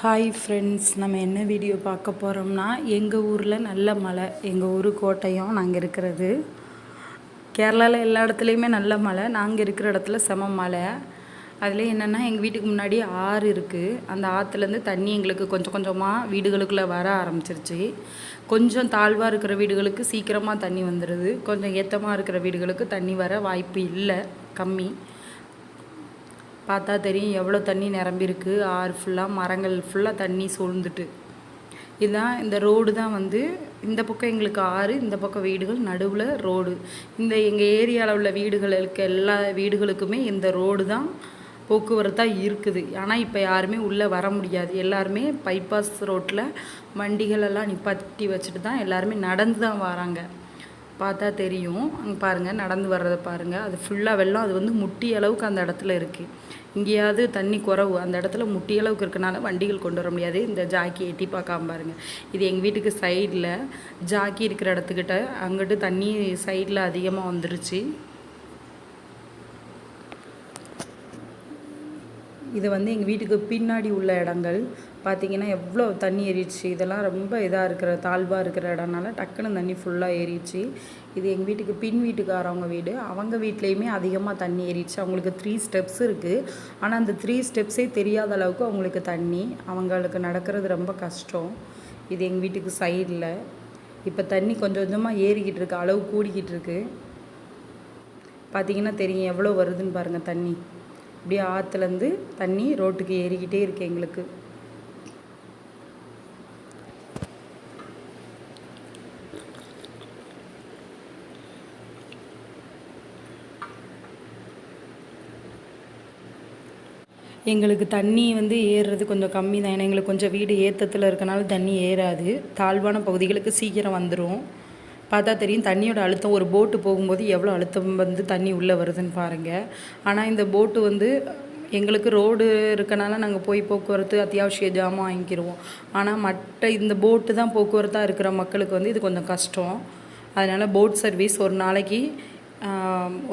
Hi friends நம்ம என்ன video பார்க்க போகிறோம்னா எங்கள் ஊரில் நல்ல மழை எங்கள் ஊர் கோட்டையம் நாங்கள் இருக்கிறது. கேரளாவில் எல்லா இடத்துலையுமே நல்ல மழை நாங்கள் இருக்கிற இடத்துல செம மழை. அதில் என்னென்னா எங்கள் வீட்டுக்கு முன்னாடி ஆறு இருக்குது அந்த ஆற்றுலேருந்து தண்ணி எங்களுக்கு கொஞ்சம் கொஞ்சமாக வீடுகளுக்குள்ளே வர ஆரம்பிச்சிருச்சு. கொஞ்சம் தாழ்வாக இருக்கிற வீடுகளுக்கு சீக்கிரமாக தண்ணி வந்துடுது கொஞ்சம் ஏற்றமாக இருக்கிற வீடுகளுக்கு தண்ணி வர வாய்ப்பு இல்லை கம்மி. பார்த்தா தெரியும் எவ்வளோ தண்ணி நிரம்பியிருக்கு. ஆறு ஃபுல்லாக மரங்கள் ஃபுல்லாக தண்ணி சூழ்ந்துட்டு. இதுதான் இந்த ரோடு தான் வந்து இந்த பக்கம் எங்களுக்கு ஆறு இந்த பக்கம் வீடுகள் நடுவில் ரோடு இந்த எங்கள் ஏரியாவில் உள்ள வீடுகளுக்கு எல்லா வீடுகளுக்குமே இந்த ரோடு தான் போக்குவரத்தாக இருக்குது. ஆனால் இப்போ யாருமே உள்ளே வர முடியாது. எல்லாருமே பைபாஸ் ரோட்டில் வண்டிகளெல்லாம் நிப்பாட்டி வச்சுட்டு தான் எல்லாருமே நடந்து தான் வராங்க. பார்த்தா தெரியும். அங்கே பாருங்கள் நடந்து வர்றதை பாருங்கள் அது ஃபுல்லாக வெள்ளம். அது வந்து முட்டி அளவுக்கு அந்த இடத்துல இருக்குது இங்கேயாவது தண்ணி குறவு. அந்த இடத்துல முட்டி அளவுக்கு இருக்கனால வண்டிகள் கொண்டு வர முடியாது. இந்த ஜாக்கி எட்டி பார்க்காம பாருங்கள் இது எங்கள் வீட்டுக்கு சைடில் ஜாக்கி இருக்கிற இடத்துக்கிட்ட அங்கிட்டு தண்ணி சைடில் அதிகமாக வந்துருச்சு. இது வந்து எங்கள் வீட்டுக்கு பின்னாடி உள்ள இடங்கள். பார்த்திங்கன்னா எவ்வளோ தண்ணி ஏறிடுச்சு. இதெல்லாம் ரொம்ப இதாக இருக்கிற தாழ்வாக இருக்கிற இடம்னால டக்குன்னு தண்ணி ஃபுல்லாக ஏறிடுச்சு. இது எங்கள் வீட்டுக்கு பின் வீட்டுக்காரவங்க வீடு. அவங்க வீட்லேயுமே அதிகமாக தண்ணி ஏறிடுச்சு. அவங்களுக்கு த்ரீ ஸ்டெப்ஸ் இருக்குது ஆனால் அந்த த்ரீ ஸ்டெப்ஸே தெரியாத அளவுக்கு அவங்களுக்கு தண்ணி. அவங்களுக்கு நடக்கிறது ரொம்ப கஷ்டம். இது எங்கள் வீட்டுக்கு சைடில் இப்போ தண்ணி கொஞ்சம் கொஞ்சமாக ஏறிக்கிட்டு இருக்கு. அளவு கூடிக்கிட்டு இருக்கு. பார்த்திங்கன்னா தெரியும் எவ்வளோ வருதுன்னு பாருங்கள் தண்ணி. அப்படியே ஆற்றுலேருந்து தண்ணி ரோட்டுக்கு ஏறிக்கிட்டே இருக்குது எங்களுக்கு. எங்களுக்கு தண்ணி வந்து ஏறுறது கொஞ்சம் கம்மி தான் ஏன்னா எங்களுக்கு கொஞ்சம் வீடு ஏற்றத்தில் இருக்கனால தண்ணி ஏறாது. தாழ்வான பகுதிகளுக்கு சீக்கிரம் வந்துடும் பார்த்தா தெரியும் தண்ணியோட அழுத்தம். ஒரு போட்டு போகும்போது எவ்வளோ அழுத்தம் வந்து தண்ணி உள்ளே வருதுன்னு பாருங்கள் ஆனால் இந்த போட்டு வந்து எங்களுக்கு ரோடு இருக்கனால நாங்கள் போய் போக்குவரத்து அத்தியாவசிய ஜாமான் வாங்கிக்கிடுவோம் ஆனால் மற்ற இந்த போட்டு தான் போக்குவரத்தாக இருக்கிற மக்களுக்கு வந்து இது கொஞ்சம் கஷ்டம். அதனால் போட் சர்வீஸ் ஒரு நாளைக்கு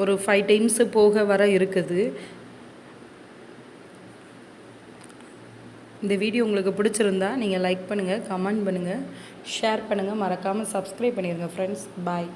ஒரு ஃபைவ் டைம்ஸு போக வர இருக்குது. இந்த வீடியோ உங்களுக்கு பிடிச்சிருந்தா நீங்கள் லைக் பண்ணுங்கள் கமெண்ட் பண்ணுங்கள் ஷேர் பண்ணுங்கள் மறக்காமல் சப்ஸ்கிரைப் பண்ணிடுங்க ஃப்ரெண்ட்ஸ் பாய்